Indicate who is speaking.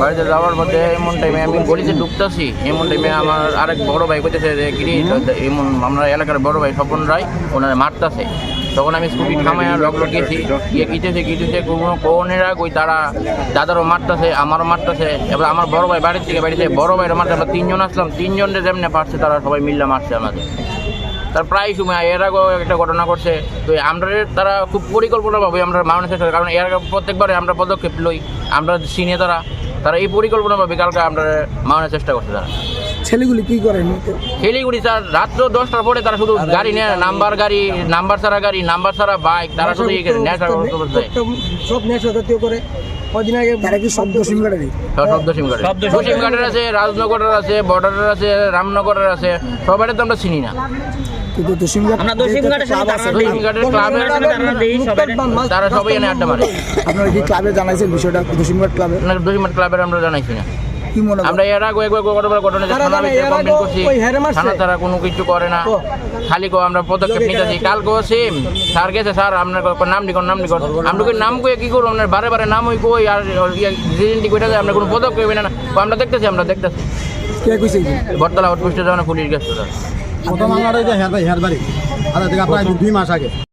Speaker 1: বাড়িতে যাওয়ার পথে এমন টাইমে আমি গলিতে ঢুকতেছি, এমন টাইমে আমার আরেক বড় ভাই কইতেছে যে, কিরে এমন আমরা এলাকার বড় ভাই স্বপন রায়, ওনারা মারতাছে। তখন আমি স্কুটি থামায় রক গেছি গিয়ে কিতেছে কোনো কোনেরা কই তারা, দাদারও মারতাছে, আমারও মারতাছে। এবার আমার বড় ভাই বাড়ির থেকে বাড়িতে, বড় ভাইয়ের মারতে আমরা তিনজন আসলাম। তিনজনের যেমনি পারছে তারা সবাই মিল্লা মারছে আমাদের। তার প্রায় সময়, এর আগেও একটা ঘটনা করছে তো আমরা তারা খুব পরিকল্পনাভাবে আমরা মানানোর চেষ্টা কারণ এর আগে প্রত্যেকবারে আমরা পদক্ষেপ লই, আমরা সিনিয়র তারা। তারা এই পরিকল্পনাভাবে কালকে আমরা মানানোর চেষ্টা করছে তারা।
Speaker 2: ছেলেগুলি কি করেন
Speaker 1: শিলিগুড়ি স্যার রাত্র দশটার পরে তারা শুধু গাড়ি নেয় নাম্বার গাড়ি নাম্বার ছাড়া গাড়ি নাম্বার ছাড়া বাইক তারা শুধু নেশা
Speaker 2: সব নেশা জাতীয় করে। কদিন আগে তারা কি শব্দ সিম কার্ডে
Speaker 1: শব্দ সিম কার্ডের সিম কার্ডের আছে রাজনগরের আছে বর্ডারের আছে রামনগরের আছে সবাই তো আমরা চিনি না।
Speaker 3: তারা
Speaker 1: সবাই আড্ডা মারে।
Speaker 2: আপনারা কি ক্লাবে জানাইছেন বিষয়টা? কার্ড ক্লাবে?
Speaker 1: দশিমাট ক্লাবের আমরা জানাইছি না।
Speaker 2: কি মনে
Speaker 1: আমরা এর আগে একবার ঘটনা ঘটনা যে থানা ভিতরে কমপ্লেন করছি। থানা তারা কোনো কিছু করে না। খালি কো আমরা পদক্ষেপ নিতেছি। কালকে সেম স্যার গেছে স্যার আপনার ক- নাম লিখন নাম লিখন। আমরা নাম কই কি করব? আপনার বারে বারে নাম হই কই আর রেজেন্টি কইটা যায় আমরা কোনো পদক্ষেপ না। না আমরা দেখতেছি আমরা দেখতেছি।
Speaker 2: কে কইছে?
Speaker 1: বটতলা আউটপোস্টে পুলিশ গেছে।
Speaker 4: প্রথম আমার ওই যে হেয়ার হেয়ার বাড়ি। থেকে আপনার দুই মাস আগে।